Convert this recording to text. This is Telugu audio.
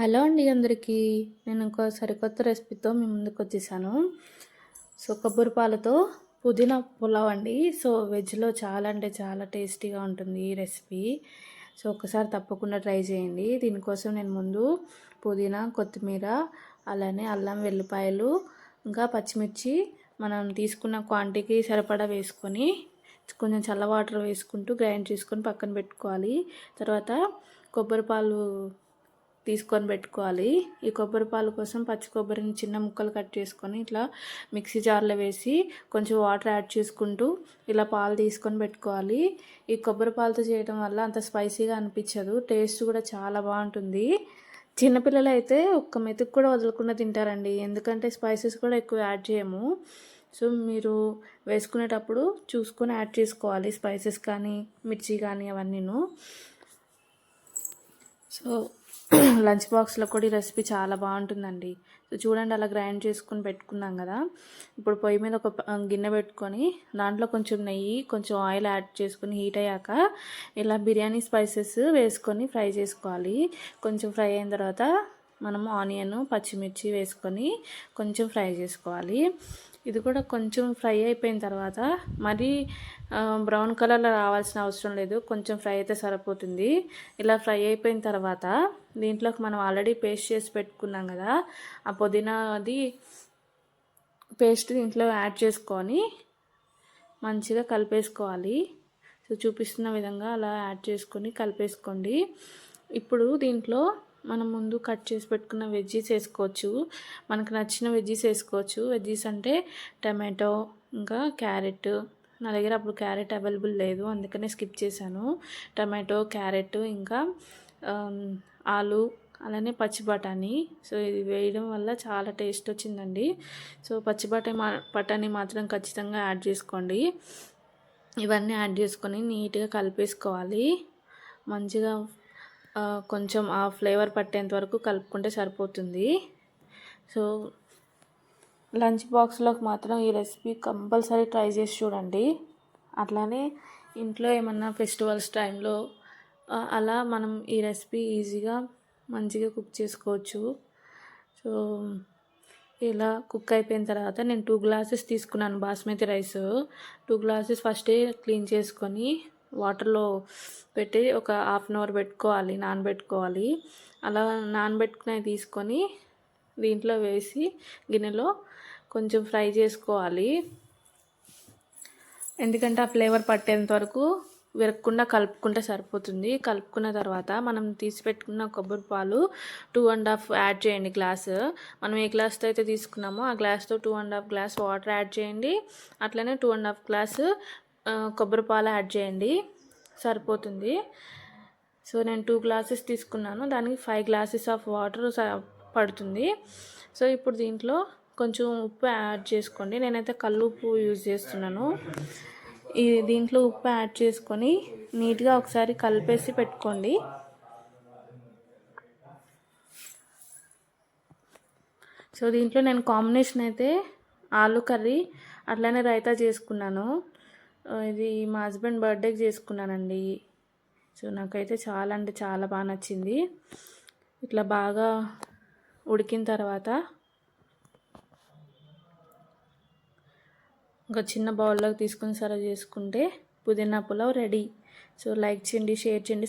హలో అండి అందరికీ. నేను ఇంకో సరికొత్త రెసిపీతో మీ ముందుకు వచ్చేసాను. సో కొబ్బరి పాలతో పుదీనా పులావ్ అండి. సో వెజ్లో చాలా అంటే చాలా టేస్టీగా ఉంటుంది ఈ రెసిపీ. సో ఒకసారి తప్పకుండా ట్రై చేయండి. దీనికోసం నేను ముందు పుదీనా కొత్తిమీర అలానే అల్లం వెల్లిపాయలు ఇంకా పచ్చిమిర్చి మనం తీసుకున్న క్వాంటిటీకి సరిపడా వేసుకొని కొంచెం చల్ల వాటర్ వేసుకుంటూ గ్రైండ్ చేసుకొని పక్కన పెట్టుకోవాలి. తర్వాత కొబ్బరి పాలు తీసుకొని పెట్టుకోవాలి. ఈ కొబ్బరి పాలు కోసం పచ్చి కొబ్బరిని చిన్న ముక్కలు కట్ చేసుకొని ఇట్లా మిక్సీ జార్లో వేసి కొంచెం వాటర్ యాడ్ చేసుకుంటూ ఇలా పాలు తీసుకొని పెట్టుకోవాలి. ఈ కొబ్బరి పాలతో చేయడం వల్ల అంత స్పైసీగా అనిపించదు. టేస్ట్ కూడా చాలా బాగుంటుంది. చిన్నపిల్లలు అయితే ఒక్క మెతుకు కూడా వదలకుండా తింటారండి. ఎందుకంటే స్పైసెస్ కూడా ఎక్కువ యాడ్ చేయము. సో మీరు వేసుకునేటప్పుడు చూసుకొని యాడ్ చేసుకోవాలి. స్పైసెస్ కానీ మిర్చి కానీ అవన్నీను. సో లంచ్ బాక్స్లో కూడా ఈ రెసిపీ చాలా బాగుంటుందండి. సో చూడండి అలా గ్రైండ్ చేసుకుని పెట్టుకున్నాం కదా. ఇప్పుడు పొయ్యి మీద ఒక గిన్నె పెట్టుకొని దాంట్లో కొంచెం నెయ్యి కొంచెం ఆయిల్ యాడ్ చేసుకుని హీట్ అయ్యాక ఇలా బిర్యానీ స్పైసెస్ వేసుకొని ఫ్రై చేసుకోవాలి. కొంచెం ఫ్రై అయిన తర్వాత మనం ఆనియన్ పచ్చిమిర్చి వేసుకొని కొంచెం ఫ్రై చేసుకోవాలి. ఇది కూడా కొంచెం ఫ్రై అయిపోయిన తర్వాత మరీ బ్రౌన్ కలర్లో రావాల్సిన అవసరం లేదు. కొంచెం ఫ్రై అయితే సరిపోతుంది. ఇలా ఫ్రై అయిపోయిన తర్వాత దీంట్లోకి మనం ఆల్రెడీ పేస్ట్ చేసి పెట్టుకున్నాం కదా ఆ పుదీనాది పేస్ట్ దీంట్లో యాడ్ చేసుకొని మంచిగా కలిపేసుకోవాలి. సో చూపిస్తున్న విధంగా అలా యాడ్ చేసుకొని కలిపేసుకోండి. ఇప్పుడు దీంట్లో మనం ముందు కట్ చేసి పెట్టుకున్న వెజ్జీస్ వేసుకోవచ్చు. మనకు నచ్చిన వెజ్జీస్ వేసుకోవచ్చు. వెజ్జీస్ అంటే టమాటో ఇంకా క్యారెట్. నా దగ్గర అప్పుడు క్యారెట్ అవైలబుల్ లేదు. అందుకనే స్కిప్ చేశాను. టమాటో క్యారెట్ ఇంకా ఆలు అలానే పచ్చి బఠానీ. సో ఇది వేయడం వల్ల చాలా టేస్ట్ వచ్చిందండి. సో పచ్చి బఠానీ మా బఠానీ మాత్రం ఖచ్చితంగా యాడ్ చేసుకోండి. ఇవన్నీ యాడ్ చేసుకొని నీట్గా కలిపేసుకోవాలి. మంచిగా కొంచెం ఆ ఫ్లేవర్ పట్టేంత వరకు కలుపుకుంటే సరిపోతుంది. సో లంచ్ బాక్స్లోకి మాత్రం ఈ రెసిపీ కంపల్సరీ ట్రై చేసి చూడండి. అట్లానే ఇంట్లో ఏమన్నా ఫెస్టివల్స్ టైంలో అలా మనం ఈ రెసిపీ ఈజీగా మంచిగా కుక్ చేసుకోవచ్చు. సో ఇలా కుక్ అయిపోయిన తర్వాత నేను టూ గ్లాసెస్ తీసుకున్నాను బాస్మతి రైస్. టూ గ్లాసెస్ ఫస్టే క్లీన్ చేసుకొని వాటర్లో పెట్టి ఒక హాఫ్ అన్ అవర్ పెట్టుకోవాలి నానబెట్టుకోవాలి. అలా నానబెట్టుకునేవి తీసుకొని దీంట్లో వేసి గిన్నెలో కొంచెం ఫ్రై చేసుకోవాలి. ఎందుకంటే ఆ ఫ్లేవర్ పట్టేంత వరకు విరగకుండా కలుపుకుంటే సరిపోతుంది. కలుపుకున్న తర్వాత మనం తీసి పెట్టుకున్న కొబ్బరి పాలు టూ అండ్ హాఫ్ యాడ్ చేయండి గ్లాస్. మనం ఏ గ్లాస్తో అయితే తీసుకున్నామో ఆ గ్లాస్తో two and half glass water add చేయండి. అట్లనే టూ అండ్ హాఫ్ గ్లాస్ కొబ్బరి పాలు యాడ్ చేయండి. సరిపోతుంది. సో నేను టూ గ్లాసెస్ తీసుకున్నాను. దానికి ఫైవ్ గ్లాసెస్ ఆఫ్ వాటర్ పడుతుంది. సో ఇప్పుడు దీంట్లో కొంచెం ఉప్పు యాడ్ చేసుకోండి. నేనైతే కల్లు ఉప్పు యూజ్ చేస్తున్నాను. ఈ దీంట్లో ఉప్పు యాడ్ చేసుకొని నీట్గా ఒకసారి కలిపేసి పెట్టుకోండి. సో దీంట్లో నేను కాంబినేషన్ అయితే ఆలు కర్రీ అట్లనే రైతా చేసుకున్నాను. ఇది మా హస్బెండ్ బర్త్డేకి చేసుకున్నానండి. సో నాకైతే చాలా అంటే చాలా బాగా నచ్చింది. ఇట్లా బాగా ఉడికిన తర్వాత ఒక చిన్న బౌల్లోకి తీసుకుని సర్వ్ చేసుకుంటే పుదీనా పులావ్ రెడీ. సో లైక్ చేయండి షేర్ చేయండి